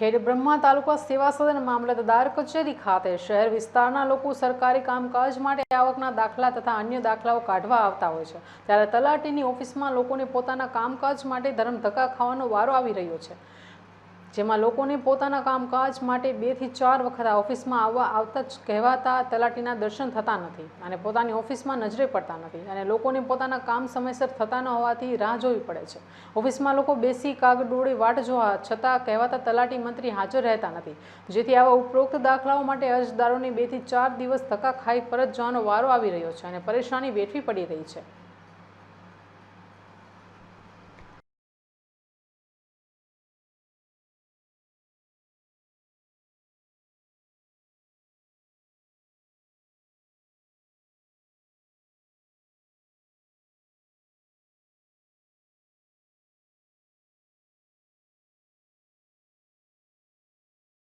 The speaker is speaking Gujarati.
ખેડ બ્રહ્મા તાલુકા સેવા સદન મામલતદાર કચેરી ખાતે શહેર વિસ્તારના લોકો સરકારી કામકાજ માટે આવકના દાખલા તથા અન્ય દાખલાઓ કાઢવા આવતા હોય છે. ત્યારે તલાટીની ઓફિસમાં લોકોને પોતાના કામકાજ માટે ધરમ ધક્કા ખાવાનો વારો આવી રહ્યો છે. જેમાં લોકોને પોતાના કામકાજ માટે બેથી ચાર વખત આ ઓફિસમાં આવવા આવતા જ કહેવાતા તલાટીના દર્શન થતા નથી અને પોતાની ઓફિસમાં નજરે પડતા નથી અને લોકોને પોતાના કામ સમયસર થતા ન હોવાથી રાહ જોવી પડે છે. ઓફિસમાં લોકો બેસી કાગડોળે વાટ જોવા છતાં કહેવાતા તલાટી મંત્રી હાજર રહેતા નથી. જેથી આવા ઉપરોક્ત દાખલાઓ માટે અરજદારોને બેથી ચાર દિવસ ધક્કા ખાઈ પરત જવાનો વારો આવી રહ્યો છે અને પરેશાની વેઠવી પડી રહી છે.